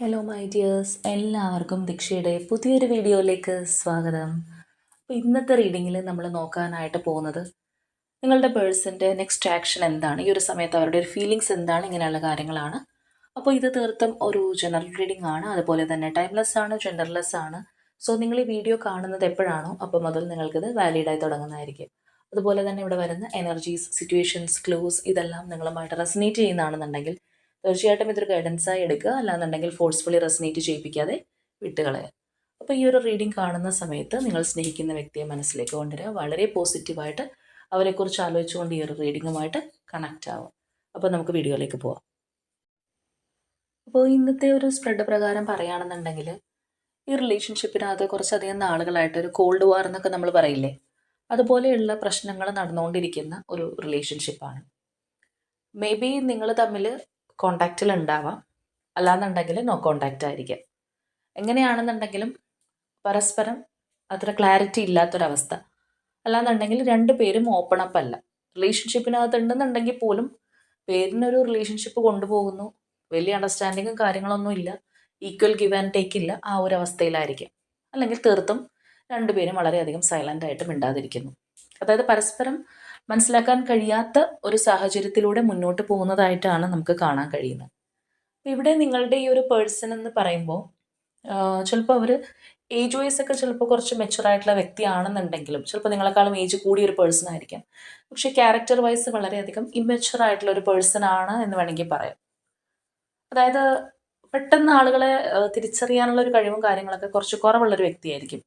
Hello my dears എല്ലാവർക്കും ദീക്ഷയുടെ പുതിയൊരു വീഡിയോയിലേക്ക് സ്വാഗതം. അപ്പോൾ ഇന്നത്തെ റീഡിങ്ങിൽ നമ്മൾ നോക്കാനായിട്ട് പോകുന്നത് നിങ്ങളുടെ പേഴ്സന്റെ നെക്സ്റ്റ് ആക്ഷൻ എന്താണ്? ഈ ഒരു സമയത്ത് അവരുടെ ഒരു ഫീലിങ്സ് എന്താണ്? ഇങ്ങനെയുള്ള കാര്യങ്ങളാണ്. അപ്പോൾ ഇത് തീർത്തും ഒരു ജനറൽ റീഡിംഗ് ആണ്. അതുപോലെ തന്നെ ടൈംലെസ് ആണ് ജെൻഡർലെസ് ആണ്. സോ നിങ്ങൾ ഈ വീഡിയോ കാണുന്നത് എപ്പോഴാണോ അപ്പോൾ മുതൽ നിങ്ങൾക്കിത് വാലിഡായി തുടങ്ങുന്നതായിരിക്കും. അതുപോലെ തന്നെ ഇവിടെ വരുന്ന എനർജീസ് സിറ്റുവേഷൻസ് ക്ലൂസ് ഇതെല്ലാം നിങ്ങളുമായിട്ട് റെസനേറ്റ് ചെയ്യുന്നതാണെന്നുണ്ടെങ്കിൽ തീർച്ചയായിട്ടും ഇതൊരു ഗൈഡൻസായി എടുക്കുക. അല്ലാന്നുണ്ടെങ്കിൽ ഫോഴ്സ്ഫുള്ളി റെസിനേറ്റ് ചെയ്യിപ്പിക്കാതെ വിട്ടുകളയുക അപ്പോൾ ഈ ഒരു റീഡിംഗ് കാണുന്ന സമയത്ത് നിങ്ങൾ സ്നേഹിക്കുന്ന വ്യക്തിയെ മനസ്സിലേക്ക് കൊണ്ടുവരിക. വളരെ പോസിറ്റീവായിട്ട് അവരെക്കുറിച്ച് ആലോചിച്ചുകൊണ്ട് ഈ ഒരു റീഡിങ്ങുമായിട്ട് കണക്റ്റ് ആവും അപ്പോൾ നമുക്ക് വീഡിയോയിലേക്ക് പോവാം. അപ്പോൾ ഇന്നത്തെ ഒരു സ്പ്രെഡ് പ്രകാരം പറയുകയാണെന്നുണ്ടെങ്കിൽ ഈ റിലേഷൻഷിപ്പിനകത്ത് കുറച്ചധികം നാളുകളായിട്ട് ഒരു കോൾഡ് വാർ എന്നൊക്കെ നമ്മൾ പറയില്ലേ? അതുപോലെയുള്ള പ്രശ്നങ്ങൾ നടന്നുകൊണ്ടിരിക്കുന്ന ഒരു റിലേഷൻഷിപ്പാണ് മേ ബി നിങ്ങൾ തമ്മിൽ കോണ്ടാക്റ്റിൽ ഉണ്ടാവാം അല്ലാന്നുണ്ടെങ്കിൽ നോ കോണ്ടാക്റ്റ് ആയിരിക്കാം. എങ്ങനെയാണെന്നുണ്ടെങ്കിലും പരസ്പരം അത്ര ക്ലാരിറ്റി ഇല്ലാത്തൊരവസ്ഥ. അല്ലാന്നുണ്ടെങ്കിൽ രണ്ട് പേരും ഓപ്പൺ അപ്പ് അല്ല. റിലേഷൻഷിപ്പിനകത്ത് ഉണ്ടെന്നുണ്ടെങ്കിൽ പോലും പേരിനൊരു റിലേഷൻഷിപ്പ് കൊണ്ടുപോകുന്നു. വലിയ അണ്ടർസ്റ്റാൻഡിങ്ങും കാര്യങ്ങളൊന്നും ഇല്ല. ഈക്വൽ ഗിവ് ആൻഡ് ടേക്ക് ഇല്ല. ആ ഒരു അവസ്ഥയിലായിരിക്കും അല്ലെങ്കിൽ തീർത്തും രണ്ടുപേരും വളരെയധികം സൈലന്റ് ആയിട്ട് മിണ്ടാതിരിക്കുന്നു. അതായത് പരസ്പരം മനസ്സിലാക്കാൻ കഴിയാത്ത ഒരു സാഹചര്യത്തിലൂടെ മുന്നോട്ട് പോകുന്നതായിട്ടാണ് നമുക്ക് കാണാൻ കഴിയുന്നത്. ഇവിടെ നിങ്ങളുടെ ഈ ഒരു പേഴ്സൺ എന്ന് പറയുമ്പോൾ ചിലപ്പോൾ അവർ ഏജ് വൈസ് ഒക്കെ ചിലപ്പോൾ കുറച്ച് മെച്ചുവർ ആയിട്ടുള്ള വ്യക്തിയാണെന്നുണ്ടെങ്കിലും ചിലപ്പോൾ നിങ്ങളെക്കാളും ഏജ് കൂടിയ ഒരു പേഴ്സൺ ആയിരിക്കാം. പക്ഷേ ക്യാരക്ടർ വൈസ് വളരെയധികം ഇമ്മച്ചുവർ ആയിട്ടുള്ള ഒരു പേഴ്സൺ ആണ് എന്ന് വേണമെങ്കിൽ പറയാം. അതായത് പെട്ടെന്ന് ആളുകളെ തിരിച്ചറിയാനുള്ള ഒരു കഴിവും കാര്യങ്ങളൊക്കെ കുറച്ച് കുറവുള്ളൊരു വ്യക്തിയായിരിക്കും.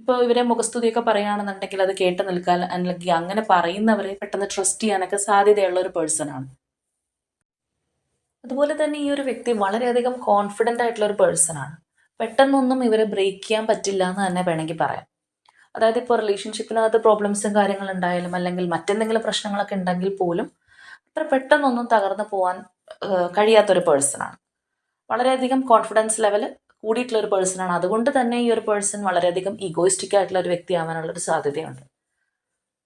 ഇപ്പോൾ ഇവരെ മുഖസ്തുതിയൊക്കെ പറയുകയാണെന്നുണ്ടെങ്കിൽ അത് കേട്ട് നിൽക്കാൻ അല്ലെങ്കിൽ അങ്ങനെ പറയുന്നവരെ പെട്ടെന്ന് ട്രസ്റ്റ് ചെയ്യാനൊക്കെ സാധ്യതയുള്ള ഒരു പേഴ്സൺ ആണ്. അതുപോലെ തന്നെ ഈ ഒരു വ്യക്തി വളരെയധികം കോൺഫിഡന്റ് ആയിട്ടുള്ള ഒരു പേഴ്സൺ ആണ്. പെട്ടെന്നൊന്നും ഇവരെ ബ്രേക്ക് ചെയ്യാൻ പറ്റില്ല എന്ന് തന്നെ വേണമെങ്കിൽ പറയാം. അതായത് ഇപ്പോൾ റിലേഷൻഷിപ്പിനകത്ത് പ്രോബ്ലംസും കാര്യങ്ങളും ഉണ്ടായാലും അല്ലെങ്കിൽ മറ്റെന്തെങ്കിലും പ്രശ്നങ്ങളൊക്കെ ഉണ്ടെങ്കിൽ പോലും അത്ര പെട്ടെന്നൊന്നും തകർന്നു പോകാൻ കഴിയാത്തൊരു പേഴ്സൺ ആണ്. വളരെയധികം കോൺഫിഡൻസ് ലെവൽ കൂടിയിട്ടുള്ള ഒരു പേഴ്സൺ ആണ് അതുകൊണ്ട് തന്നെ ഈ ഒരു പേഴ്സൺ വളരെയധികം ഈഗോയിസ്റ്റിക് ആയിട്ടുള്ള ഒരു വ്യക്തിയാവാനുള്ള ഒരു സാധ്യതയുണ്ട്.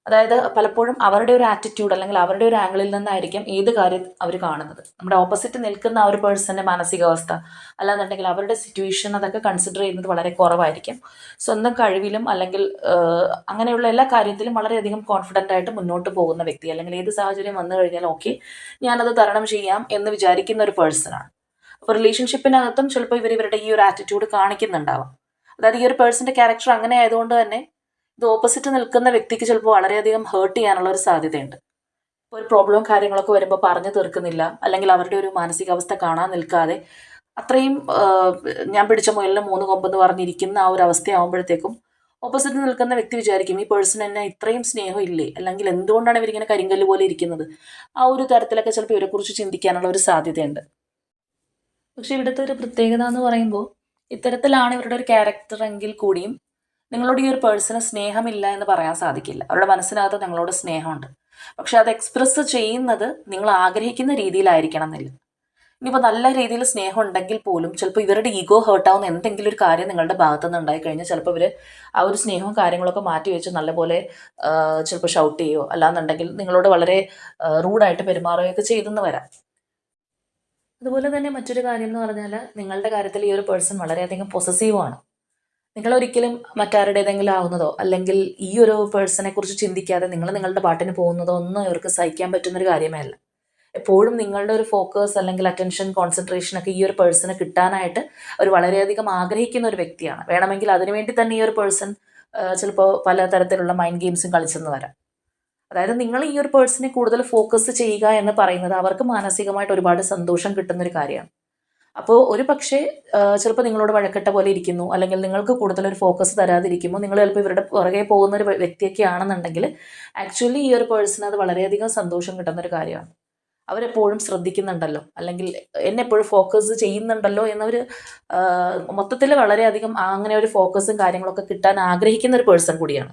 അതായത് പലപ്പോഴും അവരുടെ ഒരു ആറ്റിറ്റ്യൂഡ് അല്ലെങ്കിൽ അവരുടെ ഒരു ആംഗിളിൽ നിന്നായിരിക്കും ഏത് കാര്യം അവർ കാണുന്നത്. നമ്മുടെ ഓപ്പോസിറ്റ് നിൽക്കുന്ന ആ ഒരു പേഴ്സന്റെ മാനസികാവസ്ഥ അല്ലാന്നുണ്ടെങ്കിൽ അവരുടെ സിറ്റുവേഷൻ അതൊക്കെ കൺസിഡർ ചെയ്യുന്നത് വളരെ കുറവായിരിക്കും. സ്വന്തം കഴിവിലും അല്ലെങ്കിൽ അങ്ങനെയുള്ള എല്ലാ കാര്യത്തിലും വളരെയധികം കോൺഫിഡന്റ് ആയിട്ട് മുന്നോട്ട് പോകുന്ന വ്യക്തി അല്ലെങ്കിൽ ഏത് സാഹചര്യം വന്നു കഴിഞ്ഞാൽ ഓക്കെ ഞാനത് തരണം ചെയ്യാം എന്ന് വിചാരിക്കുന്ന ഒരു പേഴ്സണാണ്. അപ്പോൾ റിലേഷൻഷിപ്പിനകത്തും ചിലപ്പോൾ ഇവർ ഇവരുടെ ഈ ഒരു ആറ്റിറ്റ്യൂഡ് കാണിക്കുന്നുണ്ടാവാം. അതായത് ഈ ഒരു പേഴ്സന്റെ ക്യാരക്ടർ അങ്ങനെ ആയതുകൊണ്ട് തന്നെ ഇത് ഓപ്പോസിറ്റ് നിൽക്കുന്ന വ്യക്തിക്ക് ചിലപ്പോൾ വളരെയധികം ഹേർട്ട് ചെയ്യാനുള്ള ഒരു സാധ്യതയുണ്ട്. ഇപ്പോൾ ഒരു പ്രോബ്ലവും കാര്യങ്ങളൊക്കെ വരുമ്പോൾ പറഞ്ഞു തീർക്കുന്നില്ല. അല്ലെങ്കിൽ അവരുടെ ഒരു മാനസികാവസ്ഥ കാണാൻ നിൽക്കാതെ അത്രയും ഞാൻ പിടിച്ച മുയലിന് മൂന്ന് കൊമ്പെന്ന് പറഞ്ഞിരിക്കുന്ന ആ ഒരു അവസ്ഥയാകുമ്പോഴത്തേക്കും ഓപ്പോസിറ്റ് നിൽക്കുന്ന വ്യക്തി വിചാരിക്കും ഈ പേഴ്സൺ എന്നെ ഇത്രയും സ്നേഹം ഇല്ലേ അല്ലെങ്കിൽ എന്തുകൊണ്ടാണ് ഇവരിങ്ങനെ കരിങ്കല്ല് പോലെ ഇരിക്കുന്നത്? ആ ഒരു തരത്തിലൊക്കെ ചിലപ്പോൾ ഇവരെക്കുറിച്ച് ചിന്തിക്കാനുള്ള ഒരു സാധ്യതയുണ്ട്. പക്ഷെ ഇവിടുത്തെ ഒരു പ്രത്യേകത എന്ന് പറയുമ്പോൾ ഇത്തരത്തിലാണ് ഇവരുടെ ഒരു ക്യാരക്ടർ എങ്കിൽ കൂടിയും നിങ്ങളോട് ഈ ഒരു പേഴ്സണ് സ്നേഹമില്ല എന്ന് പറയാൻ സാധിക്കില്ല. അവരുടെ മനസ്സിനകത്ത് നിങ്ങളോട് സ്നേഹമുണ്ട്. പക്ഷെ അത് എക്സ്പ്രസ് ചെയ്യുന്നത് നിങ്ങൾ ആഗ്രഹിക്കുന്ന രീതിയിലായിരിക്കണം എന്നില്ല. ഇനിയിപ്പോൾ നല്ല രീതിയിൽ സ്നേഹം ഉണ്ടെങ്കിൽ പോലും ചിലപ്പോൾ ഇവരുടെ ഈഗോ ഹേർട്ടാവുന്ന എന്തെങ്കിലും ഒരു കാര്യം നിങ്ങളുടെ ഭാഗത്തു നിന്ന് ഉണ്ടായി കഴിഞ്ഞാൽ ചിലപ്പോൾ ഇവർ ആ ഒരു സ്നേഹവും കാര്യങ്ങളൊക്കെ മാറ്റി വെച്ച് നല്ലപോലെ ചിലപ്പോൾ ഷൗട്ട് ചെയ്യുകയോ അല്ലാന്നുണ്ടെങ്കിൽ നിങ്ങളോട് വളരെ റൂഡായിട്ട് പെരുമാറുകയൊക്കെ ചെയ്തെന്ന് വരാം. അതുപോലെ തന്നെ മറ്റൊരു കാര്യം എന്ന് പറഞ്ഞാൽ നിങ്ങളുടെ കാര്യത്തിൽ ഈ ഒരു പേഴ്സൺ വളരെയധികം പൊസസീവാണ് നിങ്ങൾ ഒരിക്കലും മറ്റാരുടേതെങ്കിലും ആവുന്നതോ അല്ലെങ്കിൽ ഈ ഒരു പേഴ്സണെ കുറിച്ച് ചിന്തിക്കാതെ നിങ്ങൾ നിങ്ങളുടെ പാട്ടിന് പോകുന്നതോ ഒന്നും ഇവർക്ക് സഹിക്കാൻ പറ്റുന്ന ഒരു കാര്യമേ അല്ല. എപ്പോഴും നിങ്ങളുടെ ഒരു ഫോക്കസ് അല്ലെങ്കിൽ അറ്റൻഷൻ കോൺസെൻട്രേഷൻ ഒക്കെ ഈ ഒരു പേഴ്സണ് കിട്ടാനായിട്ട് അവർ വളരെയധികം ആഗ്രഹിക്കുന്ന ഒരു വ്യക്തിയാണ്. വേണമെങ്കിൽ അതിനുവേണ്ടി തന്നെ ഈ ഒരു പേഴ്സൺ ചിലപ്പോൾ പല തരത്തിലുള്ള മൈൻഡ് ഗെയിംസും കളിച്ചെന്ന് വരാം. അതായത് നിങ്ങൾ ഈ ഒരു പേഴ്സണെ കൂടുതൽ ഫോക്കസ് ചെയ്യുക എന്ന് പറയുന്നത് അവർക്ക് മാനസികമായിട്ട് ഒരുപാട് സന്തോഷം കിട്ടുന്ന ഒരു കാര്യമാണ്. അപ്പോൾ ഒരു പക്ഷേ ചിലപ്പോൾ നിങ്ങളോട് വഴക്കെട്ട പോലെ ഇരിക്കുന്നു അല്ലെങ്കിൽ നിങ്ങൾക്ക് കൂടുതൽ ഒരു ഫോക്കസ് തരാതിരിക്കുമ്പോൾ നിങ്ങൾ ചിലപ്പോൾ ഇവരുടെ പുറകെ പോകുന്ന ഒരു വ്യക്തിയൊക്കെ ആണെന്നുണ്ടെങ്കിൽ ആക്ച്വലി ഈ ഒരു പേഴ്സണ് അത് വളരെയധികം സന്തോഷം കിട്ടുന്ന ഒരു കാര്യമാണ്. അവരെപ്പോഴും ശ്രദ്ധിക്കുന്നുണ്ടല്ലോ അല്ലെങ്കിൽ എന്നെ എപ്പോഴും ഫോക്കസ് ചെയ്യുന്നുണ്ടല്ലോ എന്നവർ മൊത്തത്തിൽ വളരെയധികം അങ്ങനെ ഒരു ഫോക്കസും കാര്യങ്ങളൊക്കെ കിട്ടാൻ ആഗ്രഹിക്കുന്ന ഒരു പേഴ്സൺ കൂടിയാണ്.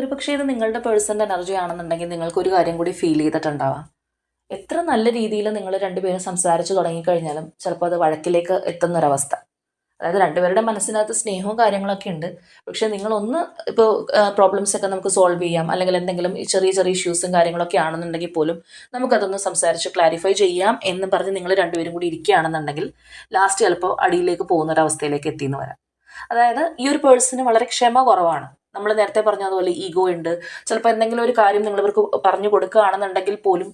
ഒരു പക്ഷേ ഇത് നിങ്ങളുടെ പേഴ്സണൽ എനർജി ആണെന്നുണ്ടെങ്കിൽ നിങ്ങൾക്കൊരു കാര്യം കൂടി ഫീൽ ചെയ്തിട്ടുണ്ടാവാം. എത്ര നല്ല രീതിയിൽ നിങ്ങൾ രണ്ടുപേരും സംസാരിച്ച് തുടങ്ങിക്കഴിഞ്ഞാലും ചിലപ്പോൾ അത് വഴക്കിലേക്ക് എത്തുന്നൊരവസ്ഥ. അതായത് രണ്ടുപേരുടെ മനസ്സിനകത്ത് സ്നേഹവും കാര്യങ്ങളൊക്കെ ഉണ്ട്. പക്ഷെ നിങ്ങളൊന്ന് ഇപ്പോൾ പ്രോബ്ലംസ് ഒക്കെ നമുക്ക് സോൾവ് ചെയ്യാം. അല്ലെങ്കിൽ എന്തെങ്കിലും ചെറിയ ചെറിയ ഇഷ്യൂസും കാര്യങ്ങളൊക്കെ ആണെന്നുണ്ടെങ്കിൽ പോലും നമുക്കതൊന്ന് സംസാരിച്ച് ക്ലാരിഫൈ ചെയ്യാം എന്ന് പറഞ്ഞ് നിങ്ങൾ രണ്ടുപേരും കൂടി ഇരിക്കുകയാണെന്നുണ്ടെങ്കിൽ ലാസ്റ്റ് ചിലപ്പോൾ അടിയിലേക്ക് പോകുന്ന ഒരു അവസ്ഥയിലേക്ക് എത്തിയെന്ന് വരാം. അതായത് ഈ ഒരു പേഴ്സണ് വളരെ ക്ഷമ കുറവാണ്. നമ്മൾ നേരത്തെ പറഞ്ഞതുപോലെ ഈഗോ ഉണ്ട്. ചിലപ്പോൾ എന്തെങ്കിലും ഒരു കാര്യം നിങ്ങൾ ഇവർക്ക് പറഞ്ഞു കൊടുക്കുകയാണെന്നുണ്ടെങ്കിൽ പോലും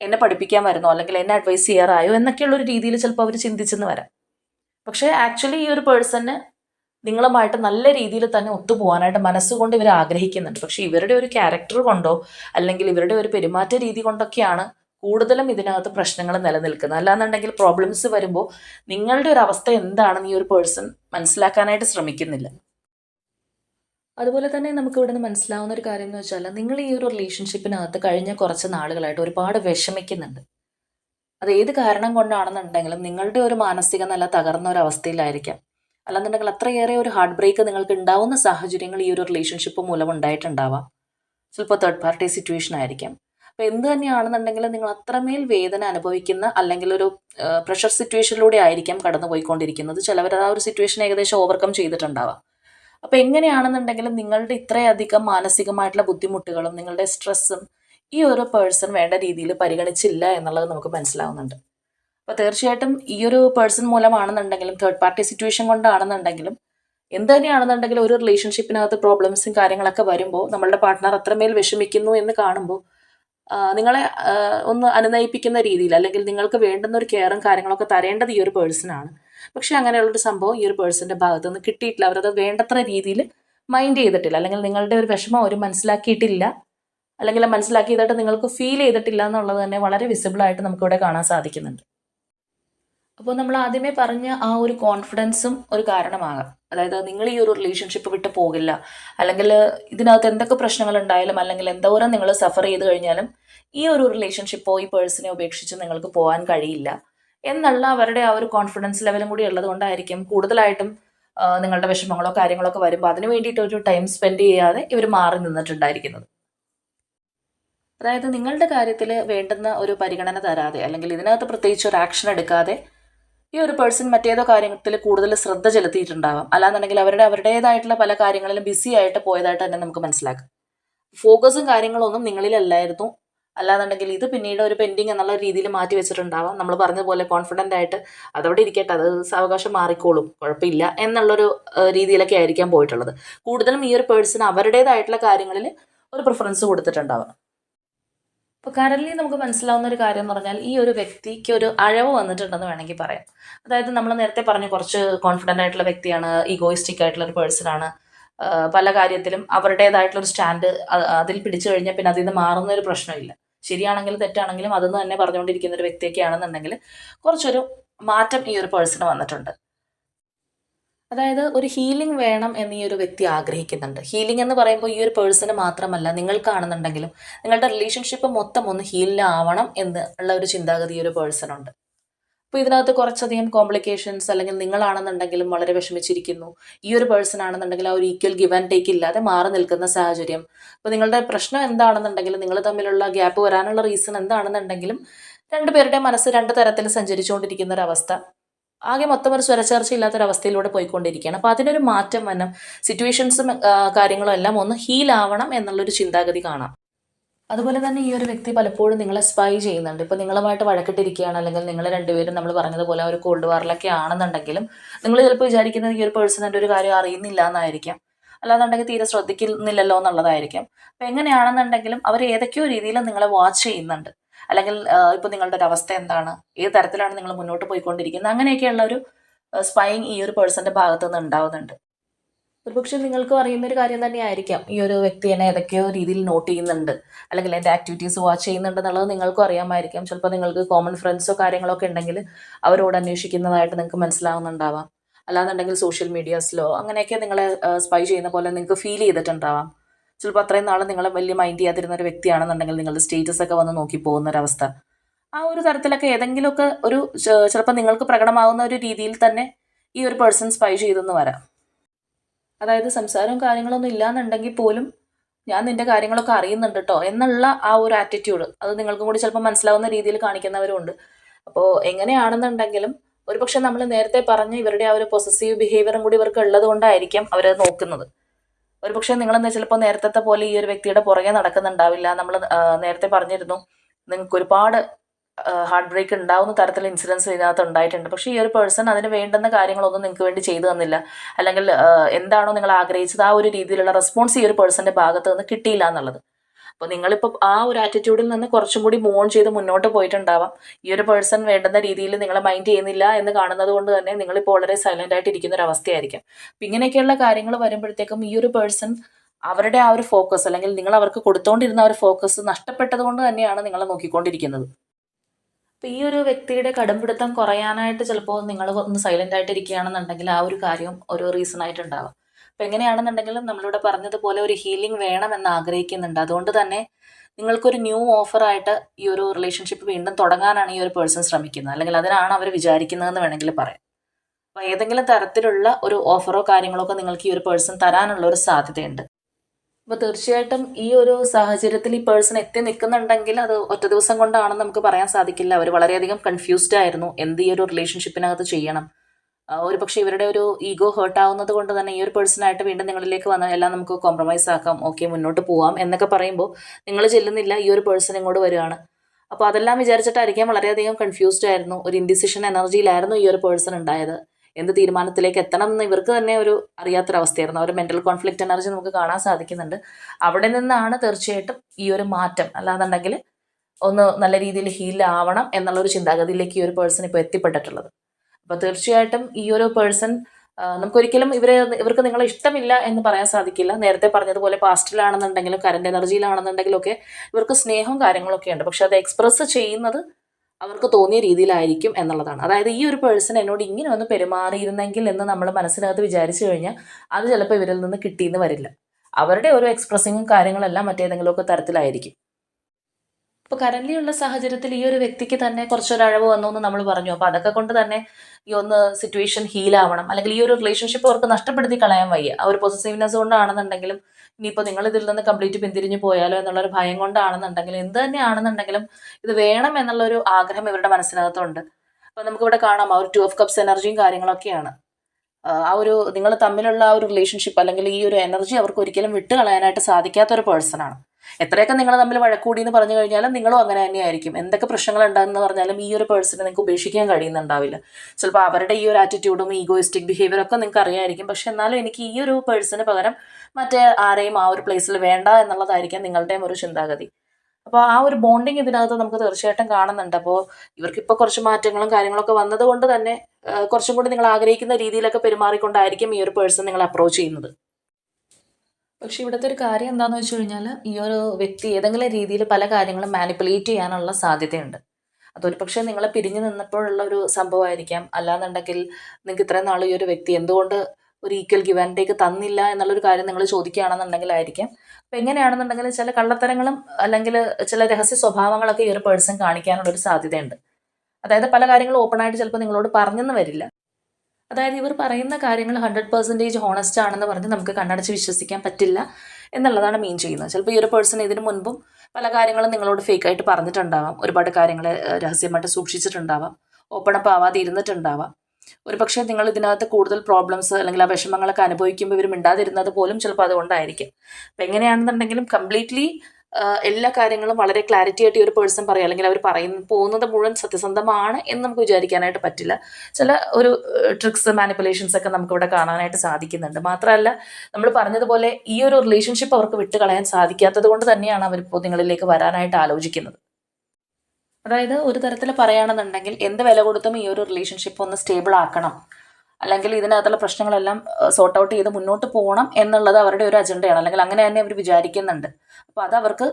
എന്നെ പഠിപ്പിക്കാൻ വരുന്നോ അല്ലെങ്കിൽ എന്നെ അഡ്വൈസ് ചെയ്യാറായോ എന്നൊക്കെയുള്ള ഒരു രീതിയിൽ ചിലപ്പോൾ അവർ ചിന്തിച്ചെന്ന് വരാം. പക്ഷേ ആക്ച്വലി ഈ ഒരു പേഴ്സണ് നിങ്ങളുമായിട്ട് നല്ല രീതിയിൽ തന്നെ ഒത്തുപോകാനായിട്ട് മനസ്സുകൊണ്ട് ഇവർ ആഗ്രഹിക്കുന്നുണ്ട്. പക്ഷേ ഇവരുടെ ഒരു ക്യാരക്ടർ കൊണ്ടോ അല്ലെങ്കിൽ ഇവരുടെ ഒരു പെരുമാറ്റ രീതി കൊണ്ടൊക്കെയാണ് കൂടുതലും ഇതിനകത്ത് പ്രശ്നങ്ങൾ നിലനിൽക്കുന്നത്. അല്ലാന്നുണ്ടെങ്കിൽ പ്രോബ്ലംസ് വരുമ്പോൾ നിങ്ങളുടെ ഒരു അവസ്ഥ എന്താണെന്ന് ഈ ഒരു പേഴ്സൺ മനസ്സിലാക്കാനായിട്ട് ശ്രമിക്കുന്നില്ല. അതുപോലെ തന്നെ നമുക്ക് ഇവിടെ നിന്ന് മനസ്സിലാവുന്ന ഒരു കാര്യം എന്ന് വെച്ചാൽ നിങ്ങൾ ഈ ഒരു റിലേഷൻഷിപ്പിനകത്ത് കഴിഞ്ഞ കുറച്ച് നാളുകളായിട്ട് ഒരുപാട് വിഷമിക്കുന്നുണ്ട്. അത് ഏത് കാരണം കൊണ്ടാണെന്നുണ്ടെങ്കിലും നിങ്ങളുടെ ഒരു മാനസിക നില തകർന്ന ഒരു അവസ്ഥയിലായിരിക്കാം. അല്ലാന്നുണ്ടെങ്കിൽ അത്രയേറെ ഒരു ഹാർട്ട് ബ്രേക്ക് നിങ്ങൾക്ക് ഉണ്ടാവുന്ന സാഹചര്യങ്ങൾ ഈ ഒരു റിലേഷൻഷിപ്പ് മൂലം ഉണ്ടായിട്ടുണ്ടാവാം. ചിലപ്പോൾ തേർഡ് പാർട്ടി സിറ്റുവേഷൻ ആയിരിക്കാം. അപ്പോൾ എന്ത് തന്നെയാണെന്നുണ്ടെങ്കിലും നിങ്ങൾ അത്രമേൽ വേദന അനുഭവിക്കുന്ന അല്ലെങ്കിൽ ഒരു പ്രഷർ സിറ്റുവേഷനിലൂടെ ആയിരിക്കാം കടന്നു പോയിക്കൊണ്ടിരിക്കുന്നത് ചിലവർ ആ ഒരു സിറ്റുവേഷൻ ഏകദേശം ഓവർകം ചെയ്തിട്ടുണ്ടാവാം. അപ്പോൾ എങ്ങനെയാണെന്നുണ്ടെങ്കിലും നിങ്ങളുടെ ഇത്രയധികം മാനസികമായിട്ടുള്ള ബുദ്ധിമുട്ടുകളും നിങ്ങളുടെ സ്ട്രെസ്സും ഈ ഒരു പേഴ്സൺ വേണ്ട രീതിയിൽ പരിഗണിച്ചില്ല എന്നുള്ളത് നമുക്ക് മനസ്സിലാവുന്നുണ്ട്. അപ്പോൾ തീർച്ചയായിട്ടും ഈ ഒരു പേഴ്സൺ മൂലമാണെന്നുണ്ടെങ്കിലും തേർഡ് പാർട്ടി സിറ്റുവേഷൻ കൊണ്ടാണെന്നുണ്ടെങ്കിലും എന്ത് തന്നെയാണെന്നുണ്ടെങ്കിലും ഒരു റിലേഷൻഷിപ്പിനകത്ത് പ്രോബ്ലംസും കാര്യങ്ങളൊക്കെ വരുമ്പോൾ നമ്മളുടെ പാർട്ട്ണർ അത്രമേൽ വിഷമിക്കുന്നു എന്ന് കാണുമ്പോൾ നിങ്ങളെ ഒന്ന് അനുനയിപ്പിക്കുന്ന രീതിയിൽ അല്ലെങ്കിൽ നിങ്ങൾക്ക് വേണ്ടുന്ന ഒരു കെയറും കാര്യങ്ങളൊക്കെ തരേണ്ടത് ഈ ഒരു പേഴ്സണാണ് പക്ഷെ അങ്ങനെയുള്ളൊരു സംഭവം ഈ ഒരു പേഴ്സന്റെ ഭാഗത്തു നിന്ന് കിട്ടിയിട്ടില്ല. അവരത് വേണ്ടത്ര രീതിയിൽ മൈൻഡ് ചെയ്തിട്ടില്ല. അല്ലെങ്കിൽ നിങ്ങളുടെ ഒരു വിഷമം അവർ മനസ്സിലാക്കിയിട്ടില്ല. അല്ലെങ്കിൽ മനസ്സിലാക്കിയതായിട്ട് നിങ്ങൾക്ക് ഫീൽ ചെയ്തിട്ടില്ല എന്നുള്ളത് തന്നെ വളരെ വിസിബിളായിട്ട് നമുക്കിവിടെ കാണാൻ സാധിക്കുന്നുണ്ട്. അപ്പോൾ നമ്മൾ ആദ്യമേ പറഞ്ഞ ആ ഒരു കോൺഫിഡൻസും ഒരു കാരണമാകാം. അതായത് നിങ്ങൾ ഈ ഒരു റിലേഷൻഷിപ്പ് വിട്ട് പോകില്ല. അല്ലെങ്കിൽ ഇതിനകത്ത് എന്തൊക്കെ പ്രശ്നങ്ങൾ ഉണ്ടായാലും അല്ലെങ്കിൽ എന്തോരം നിങ്ങൾ സഫർ ചെയ്ത് കഴിഞ്ഞാലും ഈ ഒരു റിലേഷൻഷിപ്പോ ഈ പേഴ്സണെ ഉപേക്ഷിച്ച് നിങ്ങൾക്ക് പോകാൻ കഴിയില്ല. എന്നുള്ള അവരുടെ ആ ഒരു കോൺഫിഡൻസ് ലെവലും കൂടി ഉള്ളത് കൊണ്ടായിരിക്കും കൂടുതലായിട്ടും നിങ്ങളുടെ വിഷമങ്ങളോ കാര്യങ്ങളോ ഒക്കെ വരുമ്പോൾ അതിന് വേണ്ടിയിട്ട് ഒരു ടൈം സ്പെൻഡ് ചെയ്യാതെ ഇവർ മാറി നിന്നിട്ടുണ്ടായിരിക്കുന്നത്. അതായത് നിങ്ങളുടെ കാര്യത്തിൽ വേണ്ടുന്ന ഒരു പരിഗണന തരാതെ അല്ലെങ്കിൽ ഇതിനകത്ത് പ്രത്യേകിച്ച് ഒരു ആക്ഷൻ എടുക്കാതെ ഈ ഒരു പേഴ്സൺ മറ്റേതോ കാര്യത്തിൽ കൂടുതൽ ശ്രദ്ധ ചെലുത്തിയിട്ടുണ്ടാവാം. അല്ലാന്നുണ്ടെങ്കിൽ അവരുടെ അവരുടേതായിട്ടുള്ള പല കാര്യങ്ങളിലും ബിസി ആയിട്ട് പോയതായിട്ട് തന്നെ നമുക്ക് മനസ്സിലാക്കാം. ഫോക്കസും കാര്യങ്ങളൊന്നും നിങ്ങളിലല്ലായിരുന്നു. അല്ലാന്നുണ്ടെങ്കിൽ ഇത് പിന്നീട് ഒരു പെൻഡിങ് എന്നുള്ള രീതിയിൽ മാറ്റി വെച്ചിട്ടുണ്ടാവാം. നമ്മൾ പറഞ്ഞതുപോലെ കോൺഫിഡന്റ് ആയിട്ട് അതവിടെ ഇരിക്കട്ടെ അത് സാവകാശം മാറിക്കോളും കുഴപ്പമില്ല എന്നുള്ളൊരു രീതിയിലൊക്കെ ആയിരിക്കാൻ പോയിട്ടുള്ളത്. കൂടുതലും ഈ ഒരു പേഴ്സൺ അവരുടേതായിട്ടുള്ള കാര്യങ്ങളിൽ ഒരു പ്രിഫറൻസ് കൊടുത്തിട്ടുണ്ടാവാം. അപ്പോൾ കറൻലി നമുക്ക് മനസ്സിലാവുന്ന ഒരു കാര്യം എന്ന് പറഞ്ഞാൽ ഈ ഒരു വ്യക്തിക്ക് ഒരു അഴവ് വന്നിട്ടുണ്ടെന്ന് വേണമെങ്കിൽ പറയാം. അതായത് നമ്മൾ നേരത്തെ പറഞ്ഞു കുറച്ച് കോൺഫിഡന്റ് ആയിട്ടുള്ള വ്യക്തിയാണ് ഈഗോയിസ്റ്റിക് ആയിട്ടുള്ള ഒരു പേഴ്സൺ ആണ്. പല കാര്യത്തിലും അവരുടേതായിട്ടുള്ള ഒരു സ്റ്റാൻഡ് അതിൽ പിടിച്ചു കഴിഞ്ഞാൽ പിന്നെ അതിൽ നിന്ന് മാറുന്ന ഒരു പ്രശ്നമില്ല. ശരിയാണെങ്കിലും തെറ്റാണെങ്കിലും അതെന്ന് തന്നെ പറഞ്ഞുകൊണ്ടിരിക്കുന്ന ഒരു വ്യക്തിയൊക്കെ ആണെന്നുണ്ടെങ്കിൽ കുറച്ചൊരു മാറ്റം ഈ ഒരു പേഴ്സണ് വന്നിട്ടുണ്ട്. അതായത് ഒരു ഹീലിംഗ് വേണം എന്ന് ഈ ഒരു വ്യക്തി ആഗ്രഹിക്കുന്നുണ്ട്. ഹീലിംഗ് എന്ന് പറയുമ്പോൾ ഈ ഒരു പേഴ്സണ് മാത്രമല്ല നിങ്ങൾക്കാണെന്നുണ്ടെങ്കിലും നിങ്ങളുടെ റിലേഷൻഷിപ്പ് മൊത്തം ഒന്ന് ഹീലിലാവണം എന്ന് ഉള്ള ഒരു ചിന്താഗതി ഈ ഒരു പേഴ്സൺ ഉണ്ട്. അപ്പോൾ ഇതിനകത്ത് കുറച്ചധികം കോംപ്ലിക്കേഷൻസ് അല്ലെങ്കിൽ നിങ്ങളാണെന്നുണ്ടെങ്കിലും വളരെ വിഷമിച്ചിരിക്കുന്നു. ഈ ഒരു പേഴ്സൺ ആണെന്നുണ്ടെങ്കിൽ ആ ഒരു ഈക്വൽ ഗിവ് ആൻഡ് ടേക്ക് ഇല്ലാതെ മാറി നിൽക്കുന്ന സാഹചര്യം. അപ്പോൾ നിങ്ങളുടെ പ്രശ്നം എന്താണെന്നുണ്ടെങ്കിലും നിങ്ങൾ തമ്മിലുള്ള ഗ്യാപ്പ് വരാനുള്ള റീസൺ എന്താണെന്നുണ്ടെങ്കിലും രണ്ടുപേരുടെ മനസ്സ് രണ്ട് തരത്തിൽ സഞ്ചരിച്ചുകൊണ്ടിരിക്കുന്ന ഒരു അവസ്ഥ ആകെ മൊത്തം ഒരു സ്വരച്ചേർച്ച ഇല്ലാത്തൊരവസ്ഥയിലൂടെ പോയിക്കൊണ്ടിരിക്കുകയാണ്. അപ്പോൾ അതിനൊരു മാറ്റം വരണം. സിറ്റുവേഷൻസും കാര്യങ്ങളും എല്ലാം ഒന്ന് ഹീലാവണം എന്നുള്ളൊരു ചിന്താഗതി കാണാം. അതുപോലെ തന്നെ ഈ ഒരു വ്യക്തി പലപ്പോഴും നിങ്ങളെ സ്പൈ ചെയ്യുന്നുണ്ട്. ഇപ്പോൾ നിങ്ങളുമായിട്ട് വഴക്കിട്ടിരിക്കുകയാണ് അല്ലെങ്കിൽ നിങ്ങൾ രണ്ടുപേരും നമ്മൾ പറഞ്ഞതുപോലെ ഒരു കോൾഡ് വാറിലൊക്കെ ആണെന്നുണ്ടെങ്കിലും നിങ്ങൾ ചിലപ്പോൾ വിചാരിക്കുന്നത് ഈ ഒരു പേഴ്സണിന്റെ ഒരു കാര്യം അറിയുന്നില്ല എന്നായിരിക്കാം. അല്ലാന്നുണ്ടെങ്കിൽ തീരെ ശ്രദ്ധിക്കുന്നില്ലല്ലോ എന്നുള്ളതായിരിക്കാം. അപ്പം എങ്ങനെയാണെന്നുണ്ടെങ്കിലും അവർ ഏതൊക്കെയോ രീതിയിൽ നിങ്ങളെ വാച്ച് ചെയ്യുന്നുണ്ട്. അല്ലെങ്കിൽ ഇപ്പോൾ നിങ്ങളുടെ ഒരു അവസ്ഥ എന്താണ്? ഏത് തരത്തിലാണ് നിങ്ങൾ മുന്നോട്ട് പോയിക്കൊണ്ടിരിക്കുന്നത്? അങ്ങനെയൊക്കെയുള്ള ഒരു സ്പൈങ് ഈ ഒരു പേഴ്സന്റെ ഭാഗത്തുനിന്ന് ഉണ്ടാവുന്നുണ്ട്. ഒരുപക്ഷെ നിങ്ങൾക്ക് അറിയുന്ന ഒരു കാര്യം തന്നെയായിരിക്കാം. ഈ ഒരു വ്യക്തി എന്നെ ഏതൊക്കെയോ രീതിയിൽ നോട്ട് ചെയ്യുന്നുണ്ട്. അല്ലെങ്കിൽ എന്റെ ആക്ടിവിറ്റീസ് വാച്ച് ചെയ്യുന്നുണ്ട് എന്നുള്ളത് നിങ്ങൾക്കും അറിയാമായിരിക്കാം. ചിലപ്പോൾ നിങ്ങൾക്ക് കോമൺ ഫ്രണ്ട്സോ കാര്യങ്ങളൊക്കെ ഉണ്ടെങ്കിൽ അവരോട് അന്വേഷിക്കുന്നതായിട്ട് നിങ്ങൾക്ക് മനസ്സിലാവുന്നുണ്ടാവാം. അല്ലാന്നുണ്ടെങ്കിൽ സോഷ്യൽ മീഡിയാസിലോ അങ്ങനെയൊക്കെ നിങ്ങളെ സ്പൈ ചെയ്യുന്ന പോലെ നിങ്ങൾക്ക് ഫീൽ ചെയ്തിട്ടുണ്ടാവാം. ചിലപ്പോൾ അത്രയും നാൾ നിങ്ങളെ വലിയ മൈൻഡ് ചെയ്യാതിരുന്ന ഒരു വ്യക്തിയാണെന്നുണ്ടെങ്കിൽ നിങ്ങളുടെ സ്റ്റേറ്റസ് ഒക്കെ വന്ന് നോക്കി പോകുന്ന ഒരവസ്ഥ ആ ഒരു തരത്തിലൊക്കെ ഏതെങ്കിലുമൊക്കെ ഒരു ചിലപ്പോൾ നിങ്ങൾക്ക് പ്രകടമാവുന്ന ഒരു രീതിയിൽ തന്നെ ഈ ഒരു പേഴ്സൺ സ്പൈ ചെയ്തെന്ന് വരാം. അതായത് സംസാരവും കാര്യങ്ങളൊന്നും ഇല്ലാന്നുണ്ടെങ്കിൽ പോലും ഞാൻ നിന്റെ കാര്യങ്ങളൊക്കെ അറിയുന്നുണ്ട് കേട്ടോ എന്നുള്ള ആ ഒരു ആറ്റിറ്റ്യൂഡ് അത് നിങ്ങൾക്കും കൂടി ചിലപ്പോൾ മനസ്സിലാവുന്ന രീതിയിൽ കാണിക്കുന്നവരും ഉണ്ട് അപ്പോൾ എങ്ങനെയാണെന്നുണ്ടെങ്കിലും ഒരുപക്ഷെ നമ്മൾ നേരത്തെ പറഞ്ഞ് ഇവരുടെ ആ ഒരു പൊസസീവ് ബിഹേവിയറും കൂടി ഇവർക്ക് ഉള്ളത് കൊണ്ടായിരിക്കാം അവർ നോക്കുന്നത്. ഒരുപക്ഷെ നിങ്ങളെന്താ ചിലപ്പോൾ നേരത്തെ പോലെ ഈ ഒരു വ്യക്തിയുടെ പുറകെ നടക്കുന്നുണ്ടാവില്ല. നമ്മൾ നേരത്തെ പറഞ്ഞിരുന്നു. നിങ്ങൾക്ക് ഒരുപാട് ഹാർട്ട് ബ്രേക്ക് ഉണ്ടാവുന്ന തരത്തിൽ ഇൻസിഡൻസ് ഇതിനകത്ത് ഉണ്ടായിട്ടുണ്ട്. പക്ഷേ ഈ ഒരു പേഴ്സൺ അതിന് വേണ്ടുന്ന കാര്യങ്ങളൊന്നും നിങ്ങൾക്ക് വേണ്ടി ചെയ്തു തന്നില്ല. അല്ലെങ്കിൽ എന്താണോ നിങ്ങൾ ആഗ്രഹിച്ചത് ആ ഒരു രീതിയിലുള്ള റെസ്പോൺസ് ഈ ഒരു പേഴ്സന്റെ ഭാഗത്ത് നിന്ന് കിട്ടിയില്ല എന്നുള്ളത്. അപ്പോൾ നിങ്ങളിപ്പോൾ ആ ഒരു ആറ്റിറ്റ്യൂഡിൽ നിന്ന് കുറച്ചും കൂടി മൂൺ ചെയ്ത് മുന്നോട്ട് പോയിട്ടുണ്ടാവാം. ഈ ഒരു പേഴ്സൺ വേണ്ടുന്ന രീതിയിൽ നിങ്ങളെ മൈൻഡ് ചെയ്യുന്നില്ല എന്ന് കാണുന്നത് കൊണ്ട് തന്നെ നിങ്ങളിപ്പോൾ വളരെ സൈലന്റ് ആയിട്ട് ഇരിക്കുന്ന ഒരു അവസ്ഥയായിരിക്കും. അപ്പം ഇങ്ങനെയൊക്കെയുള്ള കാര്യങ്ങൾ വരുമ്പോഴത്തേക്കും ഈ ഒരു പേഴ്സൺ അവരുടെ ആ ഒരു ഫോക്കസ് അല്ലെങ്കിൽ നിങ്ങൾ അവർക്ക് കൊടുത്തുകൊണ്ടിരുന്ന ആ ഒരു ഫോക്കസ് നഷ്ടപ്പെട്ടത് കൊണ്ട് തന്നെയാണ് നിങ്ങളെ നോക്കിക്കൊണ്ടിരിക്കുന്നത്. അപ്പോൾ ഈ ഒരു വ്യക്തിയുടെ കടുംപിടുത്തം കുറയാനായിട്ട് ചിലപ്പോൾ നിങ്ങൾ ഒന്ന് സൈലന്റ് ആയിട്ട് ഇരിക്കുകയാണെന്നുണ്ടെങ്കിൽ ആ ഒരു കാര്യം ഒരു റീസൺ ആയിട്ടുണ്ടാവാം. അപ്പം എങ്ങനെയാണെന്നുണ്ടെങ്കിലും നമ്മളിവിടെ പറഞ്ഞതുപോലെ ഒരു ഹീലിംഗ് വേണമെന്ന് ആഗ്രഹിക്കുന്നുണ്ട്. അതുകൊണ്ട് തന്നെ നിങ്ങൾക്കൊരു ന്യൂ ഓഫറായിട്ട് ഈ ഒരു റിലേഷൻഷിപ്പ് വീണ്ടും തുടങ്ങാനാണ് ഈ ഒരു പേഴ്സൺ ശ്രമിക്കുന്നത്. അല്ലെങ്കിൽ അതിനാണ് അവർ വിചാരിക്കുന്നതെന്ന് വേണമെങ്കിൽ പറയാം. അപ്പോൾ ഏതെങ്കിലും തരത്തിലുള്ള ഒരു ഓഫറോ കാര്യങ്ങളോ ഒക്കെ നിങ്ങൾക്ക് ഈ ഒരു പേഴ്സൺ തരാനുള്ള ഒരു സാധ്യതയുണ്ട്. അപ്പോൾ തീർച്ചയായിട്ടും ഈ ഒരു സാഹചര്യത്തിൽ ഈ പേഴ്സൺ എത്തി നിൽക്കുന്നുണ്ടെങ്കിൽ അത് ഒറ്റ ദിവസം കൊണ്ടാണെന്ന് നമുക്ക് പറയാൻ സാധിക്കില്ല. അവർ വളരെയധികം കൺഫ്യൂസ്ഡ് ആയിരുന്നു. എന്ത് ഈ ഒരു റിലേഷൻഷിപ്പിനകത്ത് ചെയ്യണം? ഒരു പക്ഷേ ഇവരുടെ ഒരു ഈഗോ ഹേർട്ട് ആവുന്നത് കൊണ്ട് തന്നെ ഈ ഒരു പേഴ്സണായിട്ട് വീണ്ടും നിങ്ങളിലേക്ക് വന്നാൽ എല്ലാം നമുക്ക് കോംപ്രമൈസ് ആക്കാം. ഓക്കെ മുന്നോട്ട് പോവാം എന്നൊക്കെ പറയുമ്പോൾ നിങ്ങൾ ചെല്ലുന്നില്ല ഈ ഒരു പേഴ്സൺ ഇങ്ങോട്ട് വരികയാണ്. അപ്പോൾ അതെല്ലാം വിചാരിച്ചിട്ടായിരിക്കാം വളരെയധികം കൺഫ്യൂസ്ഡ് ആയിരുന്നു. ഒരു ഇൻഡിസിഷൻ എനർജിയിലായിരുന്നു ഈ ഒരു പേഴ്സൺ ഉണ്ടായത്. എന്ത് തീരുമാനത്തിലേക്ക് എത്തണം എന്ന് ഇവർക്ക് തന്നെ ഒരു അറിയാത്തൊരവസ്ഥയായിരുന്നു. ഒരു മെന്റൽ കോൺഫ്ലിക്റ്റ് എനർജി നമുക്ക് കാണാൻ സാധിക്കുന്നുണ്ട്. അവിടെ നിന്നാണ് തീർച്ചയായിട്ടും ഈ ഒരു മാറ്റം. അല്ലാന്നുണ്ടെങ്കിൽ ഒന്ന് നല്ല രീതിയിൽ ഹീൽ ആവണം എന്നുള്ള ഒരു ചിന്താഗതിയിലേക്ക് ഈ ഒരു പേഴ്സൺ ഇപ്പോൾ എത്തിപ്പെട്ടിട്ടുള്ളത്. അപ്പോൾ തീർച്ചയായിട്ടും ഈ ഒരു പേഴ്സൺ നമുക്കൊരിക്കലും ഇവരെ ഇവർക്ക് നിങ്ങളെ ഇഷ്ടമില്ല എന്ന് പറയാൻ സാധിക്കില്ല. നേരത്തെ പറഞ്ഞതുപോലെ പാസ്റ്റിലാണെന്നുണ്ടെങ്കിലും കറണ്ട് എനർജിയിലാണെന്നുണ്ടെങ്കിലും ഒക്കെ ഇവർക്ക് സ്നേഹവും കാര്യങ്ങളൊക്കെ ഉണ്ട് പക്ഷെ അത് എക്സ്പ്രസ് ചെയ്യുന്നത് അവർക്ക് തോന്നിയ രീതിയിലായിരിക്കും എന്നുള്ളതാണ്. അതായത് ഈ ഒരു പേഴ്സൺ എന്നോട് ഇങ്ങനെ ഒന്ന് പെരുമാറിയിരുന്നെങ്കിൽ എന്ന് നമ്മൾ മനസ്സിനകത്ത് വിചാരിച്ചു കഴിഞ്ഞാൽ അത് ചിലപ്പോൾ ഇവരിൽ നിന്ന് കിട്ടിയെന്ന് വരില്ല. അവരുടെ ഓരോ എക്സ്പ്രസിങ്ങും കാര്യങ്ങളെല്ലാം മറ്റേതെങ്കിലുമൊക്കെ തരത്തിലായിരിക്കും. ഇപ്പോൾ കറന്റ് ഉള്ള സാഹചര്യത്തിൽ ഈ ഒരു വ്യക്തിക്ക് തന്നെ കുറച്ചൊരഴവ് വന്നു എന്ന് നമ്മൾ പറഞ്ഞു. അപ്പോൾ അതൊക്കെ കൊണ്ട് തന്നെ ഈ ഒന്ന് സിറ്റുവേഷൻ ഹീലാവണം അല്ലെങ്കിൽ ഈ ഒരു റിലേഷൻഷിപ്പ് അവർക്ക് നഷ്ടപ്പെടുത്തി കളയാൻ വയ്യ. ആ ഒരു പൊസസീവ്നെസ് കൊണ്ടാണെന്നുണ്ടെങ്കിലും ഇനിയിപ്പോൾ നിങ്ങൾ ഇതിൽ നിന്ന് കംപ്ലീറ്റ് പിന്തിരിഞ്ഞു പോയാലോ എന്നുള്ളൊരു ഭയം കൊണ്ടാണെന്നുണ്ടെങ്കിലും എന്ത് തന്നെയാണെന്നുണ്ടെങ്കിലും ഇത് വേണം എന്നുള്ളൊരു ആഗ്രഹം ഇവരുടെ മനസ്സിനകത്തുണ്ട്. അപ്പോൾ നമുക്കിവിടെ കാണാം ആ ഒരു ടു ഓഫ് കപ്സ് എനർജിയും കാര്യങ്ങളൊക്കെയാണ്. ആ ഒരു നിങ്ങൾ തമ്മിലുള്ള ആ ഒരു റിലേഷൻഷിപ്പ് അല്ലെങ്കിൽ ഈ ഒരു എനർജി അവർക്ക് ഒരിക്കലും വിട്ടുകളയാനായിട്ട് സാധിക്കാത്ത ഒരു പേഴ്സണാണ് എത്രയൊക്കെ നിങ്ങൾ തമ്മിൽ വഴക്കൂടി എന്ന് പറഞ്ഞു കഴിഞ്ഞാലും നിങ്ങളും അങ്ങനെ തന്നെയായിരിക്കും. എന്തൊക്കെ പ്രശ്നങ്ങൾ ഉണ്ടാകുന്ന പറഞ്ഞാലും ഈ ഒരു പേഴ്സണെ നിങ്ങൾക്ക് ഉപേക്ഷിക്കാൻ കഴിയുന്നുണ്ടാവില്ല. ചിലപ്പോൾ അവരുടെ ഈ ഒരു ആറ്റിറ്റ്യൂഡും ഈഗോയിസ്റ്റിക് ബിഹേവിയർ ഒക്കെ നിങ്ങൾക്ക് അറിയായിരിക്കും. പക്ഷെ എന്നാലും എനിക്ക് ഈ ഒരു പേഴ്സണ് പകരം മറ്റേ ആരെയും ആ ഒരു പ്ലേസിൽ വേണ്ട എന്നുള്ളതായിരിക്കാം നിങ്ങളുടെയും ഒരു ചിന്താഗതി. അപ്പോൾ ആ ഒരു ബോണ്ടിങ് ഇതിനകത്ത് നമുക്ക് തീർച്ചയായിട്ടും കാണുന്നുണ്ട്. അപ്പോൾ ഇവർക്കിപ്പോൾ കുറച്ച് മാറ്റങ്ങളും കാര്യങ്ങളൊക്കെ വന്നതുകൊണ്ട് തന്നെ കുറച്ചും കൂടി നിങ്ങൾ ആഗ്രഹിക്കുന്ന രീതിയിലൊക്കെ പെരുമാറിക്കൊണ്ടായിരിക്കും ഈ ഒരു പേഴ്സൺ നിങ്ങൾ അപ്രോച്ച് ചെയ്യുന്നത്. പക്ഷെ ഇവിടുത്തെ ഒരു കാര്യം എന്താണെന്ന് വെച്ച് കഴിഞ്ഞാൽ ഈ ഒരു വ്യക്തി ഏതെങ്കിലും രീതിയിൽ പല കാര്യങ്ങളും മാനിപ്പുലേറ്റ് ചെയ്യാനുള്ള സാധ്യതയുണ്ട്. അതൊരു പക്ഷേ നിങ്ങളെ പിരിഞ്ഞു നിന്നപ്പോഴുള്ള ഒരു സംഭവമായിരിക്കാം. അല്ലാന്നുണ്ടെങ്കിൽ നിങ്ങൾക്ക് ഇത്രയും നാൾ ഈ ഒരു വ്യക്തി എന്തുകൊണ്ട് ഒരു ഈക്വൽ ഗിവ് ആൻഡ് ടേക്ക് തന്നില്ല എന്നുള്ളൊരു കാര്യം നിങ്ങൾ ചോദിക്കുകയാണെന്നുണ്ടെങ്കിലായിരിക്കാം. അപ്പം എങ്ങനെയാണെന്നുണ്ടെങ്കിൽ ചില കള്ളത്തരങ്ങളും അല്ലെങ്കിൽ ചില രഹസ്യ സ്വഭാവങ്ങളൊക്കെ ഈ ഒരു പേഴ്സൺ കാണിക്കാനുള്ളൊരു സാധ്യതയുണ്ട്. അതായത് പല കാര്യങ്ങളും ഓപ്പണായിട്ട് ചിലപ്പോൾ നിങ്ങളോട് പറഞ്ഞെന്ന് വരില്ല. അതായത് ഇവർ പറയുന്ന കാര്യങ്ങൾ ഹൺഡ്രഡ് പെർസെന്റേജ് ഹോണസ്റ്റ് ആണെന്ന് പറഞ്ഞ് നമുക്ക് കണ്ണടച്ച് വിശ്വസിക്കാൻ പറ്റില്ല എന്നുള്ളതാണ് മീൻ ചെയ്യുന്നത്. ചിലപ്പോൾ ഈ ഒരു പേഴ്സൺ ഇതിനു മുൻപും പല കാര്യങ്ങളും നിങ്ങളോട് ഫേക്ക് ആയിട്ട് പറഞ്ഞിട്ടുണ്ടാവാം. ഒരുപാട് കാര്യങ്ങൾ രഹസ്യമായിട്ട് സൂക്ഷിച്ചിട്ടുണ്ടാവാം. ഓപ്പൺ അപ്പ് ആവാതെ ഇരുന്നിട്ടുണ്ടാവാം. ഒരു പക്ഷേ നിങ്ങൾ ഇതിനകത്ത് കൂടുതൽ പ്രോബ്ലംസ് അല്ലെങ്കിൽ ആ വിഷമങ്ങളൊക്കെ അനുഭവിക്കുമ്പോൾ ഇവർ മിണ്ടാതിരുന്നത് പോലും ചിലപ്പോൾ അതുകൊണ്ടായിരിക്കും. അപ്പം എങ്ങനെയാണെന്നുണ്ടെങ്കിലും കംപ്ലീറ്റ്ലി എല്ലാ കാര്യങ്ങളും വളരെ ക്ലാരിറ്റി ആയിട്ട് ഈ ഒരു പേഴ്സൺ പറയും. അല്ലെങ്കിൽ അവർ പറയുന്ന പോകുന്നത് മുഴുവൻ സത്യസന്ധമാണ് എന്ന് നമുക്ക് വിചാരിക്കാനായിട്ട് പറ്റില്ല. ചില ഒരു ട്രിക്സ് മാനിപ്പുലേഷൻസ് ഒക്കെ നമുക്കിവിടെ കാണാനായിട്ട് സാധിക്കുന്നുണ്ട്. മാത്രമല്ല നമ്മൾ പറഞ്ഞതുപോലെ ഈ ഒരു റിലേഷൻഷിപ്പ് അവർക്ക് വിട്ടുകളയാൻ സാധിക്കാത്തത് കൊണ്ട് തന്നെയാണ് അവരിപ്പോൾ നിങ്ങളിലേക്ക് വരാനായിട്ട് ആലോചിക്കുന്നത്. അതായത് ഒരു തരത്തിൽ പറയുകയാണെന്നുണ്ടെങ്കിൽ എന്ത് വില കൊടുത്തും ഈ ഒരു റിലേഷൻഷിപ്പ് ഒന്ന് സ്റ്റേബിൾ ആക്കണം. അല്ലെങ്കിൽ ഇതിനകത്തുള്ള പ്രശ്നങ്ങളെല്ലാം സോർട്ട് ഔട്ട് ചെയ്ത് മുന്നോട്ട് പോകണം എന്നുള്ളത് അവരുടെ ഒരു അജണ്ടയാണ്. അല്ലെങ്കിൽ അങ്ങനെ തന്നെ അവർ വിചാരിക്കുന്നുണ്ട്. അപ്പോൾ അത് അവർക്ക്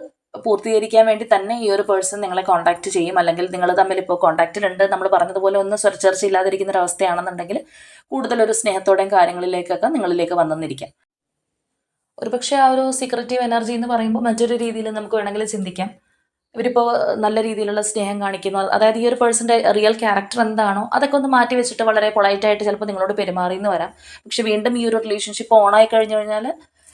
പൂർത്തീകരിക്കാൻ വേണ്ടി തന്നെ ഈ ഒരു പേഴ്സൺ നിങ്ങളെ കോൺടാക്ട് ചെയ്യും. അല്ലെങ്കിൽ നിങ്ങൾ തമ്മിൽ ഇപ്പോൾ കോൺടാക്റ്റിലുണ്ട് നമ്മൾ പറഞ്ഞതുപോലെ ഒന്നും സ്വരച്ചർച്ച ഇല്ലാതിരിക്കുന്ന ഒരു അവസ്ഥയാണെന്നുണ്ടെങ്കിൽ കൂടുതലൊരു സ്നേഹത്തോടെയും കാര്യങ്ങളിലേക്കൊക്കെ നിങ്ങളിലേക്ക് വന്നെന്നിരിക്കാം. ഒരുപക്ഷെ ആ ഒരു സീക്രട്ടീവ് എനർജി എന്ന് പറയുമ്പോൾ മറ്റൊരു രീതിയിൽ നമുക്ക് വേണമെങ്കിൽ ചിന്തിക്കാം. ഇവരിപ്പോൾ നല്ല രീതിയിലുള്ള സ്നേഹം കാണിക്കുന്നു. അതായത് ഈ ഒരു പേഴ്സന്റെ റിയൽ ക്യാരക്ടർ എന്താണോ അതൊക്കെ ഒന്ന് മാറ്റി വെച്ചിട്ട് വളരെ പൊളൈറ്റായിട്ട് ചിലപ്പോൾ നിങ്ങളോട് പെരുമാറിയെന്ന് വരാം. പക്ഷെ വീണ്ടും ഈ ഒരു റിലേഷൻഷിപ്പ് ഓണായി കഴിഞ്ഞു കഴിഞ്ഞാൽ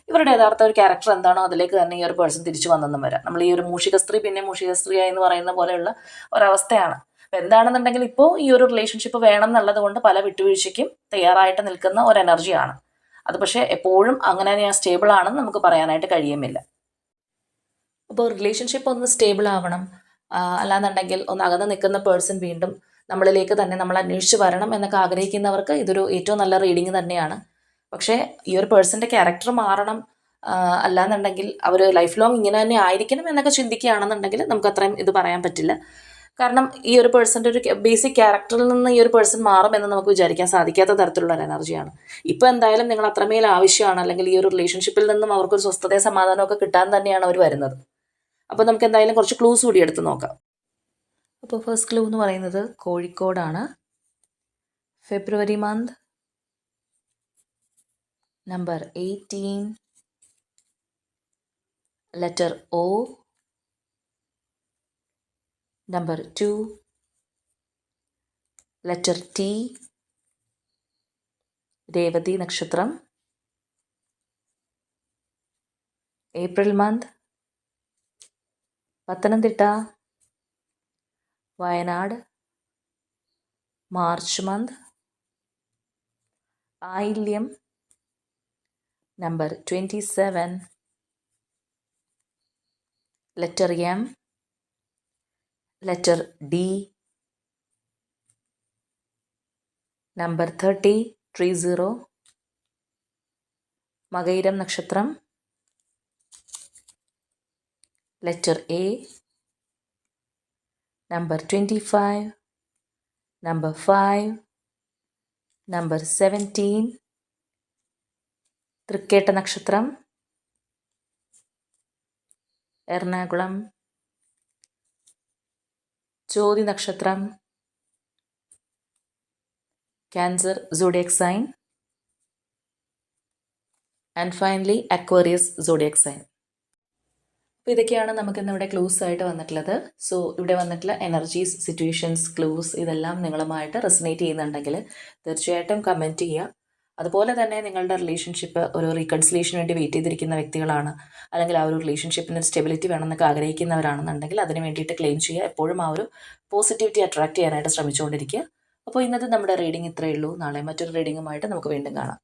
ഇവരുടെ യഥാർത്ഥ ഒരു ക്യാരക്ടർ എന്താണോ അതിലേക്ക് തന്നെ ഈ ഒരു പേഴ്സൺ തിരിച്ചു വന്നെന്നും വരാം. നമ്മൾ ഈ ഒരു മൂഷിക സ്ത്രീ പിന്നെ മൂഷിക സ്ത്രീ എന്ന് പറയുന്ന പോലെയുള്ള ഒരവസ്ഥയാണ്. അപ്പം എന്താണെന്നുണ്ടെങ്കിൽ ഇപ്പോൾ ഈ ഒരു റിലേഷൻഷിപ്പ് വേണം എന്നുള്ളത് കൊണ്ട് പല വിട്ടുവീഴ്ചയ്ക്കും തയ്യാറായിട്ട് നിൽക്കുന്ന ഒരു എനർജിയാണ് അത് പക്ഷേ എപ്പോഴും അങ്ങനെ ഞാൻ സ്റ്റേബിൾ ആണെന്ന് നമുക്ക് പറയാനായിട്ട് കഴിയുമില്ല അപ്പോൾ റിലേഷൻഷിപ്പ് ഒന്ന് സ്റ്റേബിൾ ആവണം. അല്ലാന്നുണ്ടെങ്കിൽ ഒന്ന് അകന്ന് നിൽക്കുന്ന പേഴ്സൺ വീണ്ടും നമ്മളിലേക്ക് തന്നെ നമ്മൾ അന്വേഷിച്ച് വരണം എന്നൊക്കെ ആഗ്രഹിക്കുന്നവർക്ക് ഇതൊരു ഏറ്റവും നല്ല റീഡിങ് തന്നെയാണ്. പക്ഷേ ഈ ഒരു പേഴ്സന്റെ ക്യാരക്ടർ മാറണം അല്ലാന്നുണ്ടെങ്കിൽ അവർ ലൈഫ് ലോങ് ഇങ്ങനെ തന്നെ ആയിരിക്കണം എന്നൊക്കെ ചിന്തിക്കുകയാണെന്നുണ്ടെങ്കിൽ നമുക്ക് അത്രയും ഇത് പറയാൻ പറ്റില്ല. കാരണം ഈ ഒരു പേഴ്സന്റെ ഒരു ബേസിക് ക്യാരക്ടറിൽ നിന്ന് ഈ ഒരു പേഴ്സൺ മാറുമെന്ന് നമുക്ക് വിചാരിക്കാൻ സാധിക്കാത്ത തരത്തിലുള്ള ഒരു എനർജിയാണ് ഇപ്പോൾ എന്തായാലും നിങ്ങൾ അത്രമേൽ ആവശ്യമാണ് അല്ലെങ്കിൽ ഈ ഒരു റിലേഷൻഷിപ്പിൽ നിന്നും അവർക്കൊരു സ്വസ്ഥതയും സമാധാനമൊക്കെ കിട്ടാൻ തന്നെയാണ് അവർ വരുന്നത്. അപ്പോൾ നമുക്ക് എന്തായാലും കുറച്ച് ക്ലൂസ് കൂടി എടുത്ത് നോക്കാം. അപ്പോൾ ഫസ്റ്റ് ക്ലൂ എന്ന് പറയുന്നത് കോഴിക്കോടാണ്. February month number eighteen letter O number two letter T Revathi നക്ഷത്രം April month Pathanamthitta Wayanad March month Ayilyam number twenty seven letter M letter D number thirty three zero Makayiram നക്ഷത്രം A number twenty five number five number seventeen Thrikketta നക്ഷത്രം. എറണാകുളം. ചോതി നക്ഷത്രം. Cancer zodiac sign and finally Aquarius zodiac sign അപ്പോൾ ഇതൊക്കെയാണ് നമുക്ക് ഇന്നിവിടെ clues ആയിട്ട് വന്നിട്ടുള്ളത്. So ഇവിടെ വന്നിട്ടുള്ള എനർജീസ് സിറ്റുവേഷൻസ് ക്ലൂസ് ഇതെല്ലാം നിങ്ങളുമായിട്ട് റെസിനേറ്റ് ചെയ്യുന്നുണ്ടെങ്കിൽ തീർച്ചയായിട്ടും കമന്റ് ചെയ്യുക. അതുപോലെ തന്നെ നിങ്ങളുടെ റിലേഷൻഷിപ്പ് ഒരു റീകൺസിലേഷന് വേണ്ടി വെയിറ്റ് ചെയ്തിരിക്കുന്ന വ്യക്തികളാണ്. അല്ലെങ്കിൽ ആ ഒരു റിലേഷൻഷിപ്പിന് സ്റ്റെബിലിറ്റി വേണമെന്നൊക്കെ ആഗ്രഹിക്കുന്നവരാണെന്നുണ്ടെങ്കിൽ അതിന് വേണ്ടിയിട്ട് ക്ലെയിം ചെയ്യുക. എപ്പോഴും ആ ഒരു പോസിറ്റിവിറ്റി അട്രാക്ട് ചെയ്യാനായിട്ട് ശ്രമിച്ചുകൊണ്ടിരിക്കുക. അപ്പോൾ ഇന്നത്തെ നമ്മുടെ റീഡിംഗ് ഇത്രയേ ഉള്ളൂ. നാളെ മറ്റൊരു റീഡിങ്ങുമായിട്ട് നമുക്ക് വീണ്ടും കാണാം.